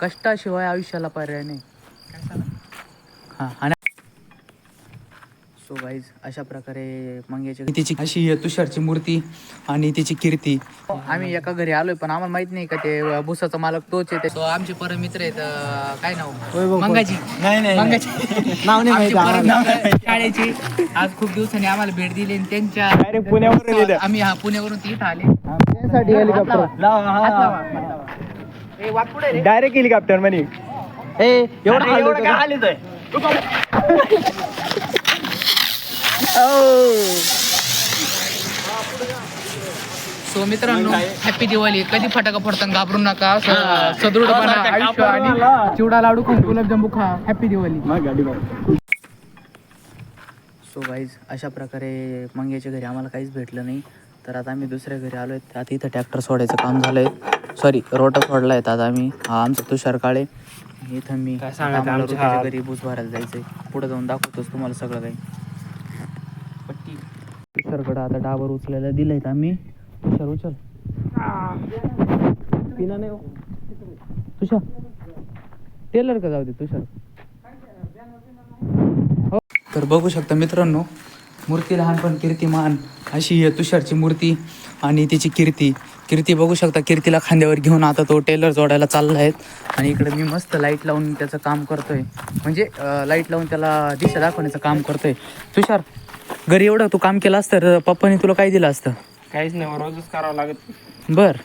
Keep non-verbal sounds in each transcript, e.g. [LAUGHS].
कष्टाशिवाय आयुष्याला पर्याय नाही. हां आणि सो गाईज अशा प्रकारे मंग्याची तिची अशी तुषारची मूर्ती आणि तिची कीर्ती. आम्ही एका घरी आलोय पण आम्हाला माहीत नाही का ते भुसाचा मालक तोच आहे ते. आमचे परम मित्र आहेत काय नाव? मंगाजी. नाही नाही नाव नाही शाळेचे. आज खूप दिवसांनी आम्हाला भेट दिली आणि त्यांच्या पुण्यावरून. आम्ही हा पुण्यावरून तिथं आले. त्यासाठी हेलिकॉप्टर ए, वाट पुढे रे. डायरेक्ट हेलिकॉप्टर म्हणे. ए एवढं एवढं काय आले [LAUGHS] सो मित्रांनो हॅपी दिवाळी. कधी फटाका फोडताना घाबरू नका. सदृढपणा आयुष्य आणि चिवडा लाडू खाऊन गुलाबजामू खा हॅपी दिवाळी. गाडी सो गाईज अशा प्रकारे मंग्याच्या घरी आम्हाला काहीच भेटलं नाही. तर आता आम्ही दुसऱ्या घरी आलो आहेत आता इथं ट्रॅक्टर सोडायचं काम झालं आहे सॉरी रोटा सोडला आहेत आता आम्ही हा आमचा तुषार काळे. इथं मी काय हा- घरी बूस भरायला जायचं आहे पुढे जाऊन दाखवतोच तुम्हाला सगळं काही. तुषारकडं आता डाबर उचलायला दिलं आहेत आम्ही. तुषार उचल. पिना नाही हो. तुषार. टेलर का जाऊ दे तुषार? हो. तर बघू शकता मित्रांनो मूर्ती लहान पण कीर्तिमान. अशी आहे तुषारची मूर्ती आणि तिची कीर्ती. कीर्ती बघू शकता कीर्तीला खांद्यावर घेऊन आता तो टेलर जोडायला चालला आहे. आणि इकडे मी मस्त लाइट लावून त्याचं काम करतोय. म्हणजे लाइट लावून त्याला दिशा दाखवण्याचं काम करतोय. तुषार घरी एवढं तू काम केलं असतं तर पप्पाने तुला काय दिलं असतं? काहीच नाही रोजच करावं लागत. बर.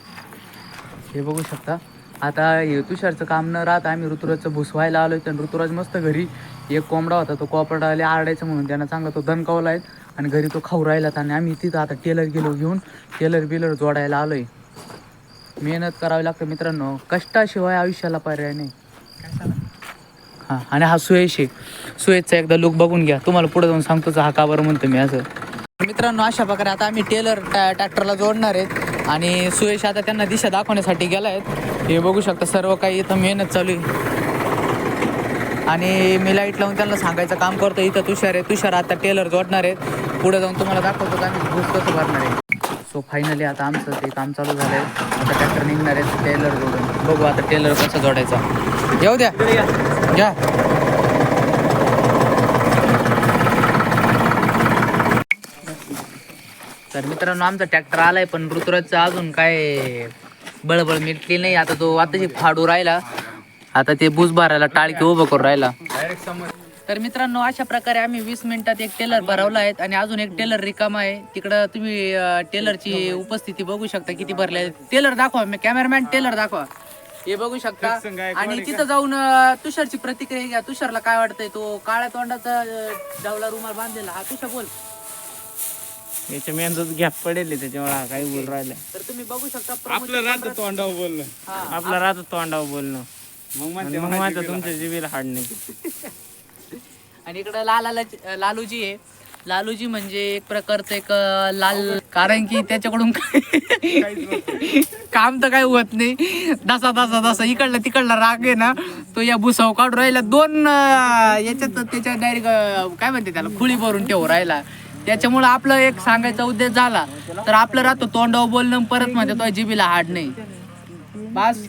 हे बघू शकता. आता तुषारचं काम न राहता आम्ही ऋतुराजचं भुसवायला आलो तर ऋतुराज मस्त घरी. एक कोंबडा होता तो कोपडाला आरडायचा म्हणून त्यांना चांगला तो दणकावला आहे आणि घरी तो खाऊ राहिला आणि आम्ही तिथं आता टेलर गेलो घेऊन टेलर बिलर जोडायला आलोय. मेहनत करावी लागते मित्रांनो. कष्टाशिवाय आयुष्याला पर्याय नाही. हां आणि हा सुयश आहे. सुयशचा एकदा लुक बघून घ्या. तुम्हाला पुढे जाऊन सांगतो हा का बरं म्हणतो मी असं. मित्रांनो अशा प्रकारे आता आम्ही टेलर ट्रॅक्टरला जोडणार आहेत. आणि सुयश आता त्यांना दिशा दाखवण्यासाठी गेला आहेत हे बघू शकता सर्व काही इथं मेहनत चालू आहे. आणि मी लाइट लावून त्यांना सांगायचं काम करतो. इथं तुषार आहे. तुषार आता टेलर जोडणार आहेत. पुढे जाऊन तुम्हाला दाखवतो का आम्ही भूक कसं भरणार आहे. सो फायनली आता आमचं ते काम चालू झालं आहे आता ट्रॅक्टर निघणार आहे टेलर जोडून. बघू आता टेलर कसं जोडायचा. येऊ द्या. घ्या तर मित्रांनो आमचा ट्रॅक्टर आलाय पण ऋतुराजचं अजून काय बळबळ मिटली नाही. आता तो आताशी फाडू राहिला. आता ते बुस भरायला टाळकी उभं करून राहिला. तर मित्रांनो अशा प्रकारे आम्ही वीस मिनिटात एक टेलर भरवला आहे आणि अजून एक टेलर रिकामा आहे. तिकडं तुम्ही अं, टेलरची उपस्थिती बघू शकता. किती भरले टेलर दाखवा. मी कॅमेरामॅन टेलर दाखवा. हे बघू शकता. आणि तिथं जाऊन अं, तुषारची प्रतिक्रिया घ्या. तुषारला काय वाटतंय? तो काळ्या तोंडाचा अं, डावला रुमाल बांधलेला. हा तुषार बोल. याच्या मेंदूत गॅप पडेल त्याच्यामुळे हा काही बोल राहिले. तर तुम्ही बघू शकता आपलं राहतं तोंडावर बोलणं. हा. आपलं राहतं तोंडावर बोलणं. मग आणि म्हणते मग माझं तुमच्या जीबीला हाड नाही. [LAUGHS] आणि इकडं लाला लालूजी आहे. लालूजी म्हणजे एक प्रकारचं एक अं, लाल कारण की त्याच्याकडून काम तर काय होत नाही. दसा दसा दसा इकडला तिकडला राग आहे ना तो या भुसाव काढून राहिला. दोन अं, याच्यात त्याच्या डायरेक्ट काय म्हणते त्याला? खुळी भरून ठेवू राहिला. त्याच्यामुळं आपलं एक सांगायचा उद्देश झाला. तर आपलं राहतो तोंडावर बोलणं परत म्हणजे तो जिबीला हाड नाही. बस.